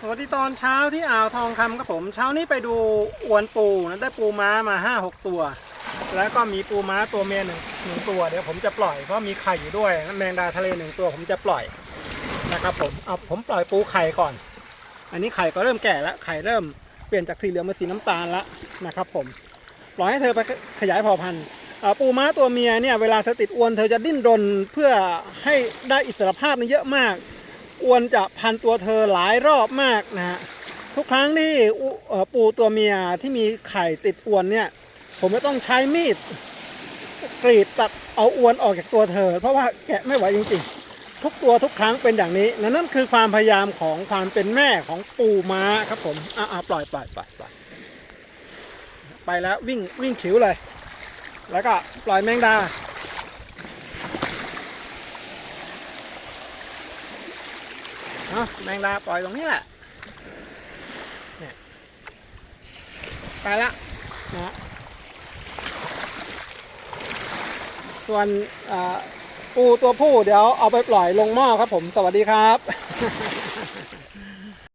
สวัสดีตอนเช้าที่อ่าวทองคำครับผม เช้านี้ไปดูอวนปูนะได้ปูม้ามาห้าหกตัว แล้วก็มีปูม้าตัวเมียหนึ่งหนึ่งตัวเดี๋ยวผมจะปล่อยเพราะมีไข่อยู่ด้วยแมงดาทะเลหนึ่งตัวผมจะปล่อยนะครับผมเอาผมปล่อยปูไข่ก่อน อันนี้ไข่ก็เริ่มแก่แล้วไข่เริ่มเปลี่ยนจากสีเหลืองเป็นสีน้ำตาลแล้วนะครับผมปล่อยให้เธอไปขยายเผ่าพันธุ์ปูม้าตัวเมียเนี่ยเวลาเธอติดอวนเธอจะดิ้นรนเพื่อให้ได้อิสรภาพนี่เยอะมาก วนจะพันตัวเธอหลายรอบมากนะฮะทุกครั้งที่ปูตัวเมียที่มีไข่ติดอวนเนี่ย ผมจะต้องใช้มีดกรีดตัดเอาอวนออกจากตัวเธอ เพราะว่าแกะไม่ไหวจริงๆ ทุกตัวทุกครั้งเป็นอย่างนี้นั่นนั่นคือความพยายามของความเป็นแม่ของปูม้าครับผมอ่าปล่อยปล่อยปล่อยปล่อยไปแล้ววิ่งวิ่งฉิวเลย แล้วก็ปล่อยแมงดา เอาแมงดาปล่อยตรงนี้แหละเนี่ยไปละนะส่วนอ่าปูตัวผู้เดี๋ยวเอาไปปล่อยลงหม้อครับผมสวัสดีครับ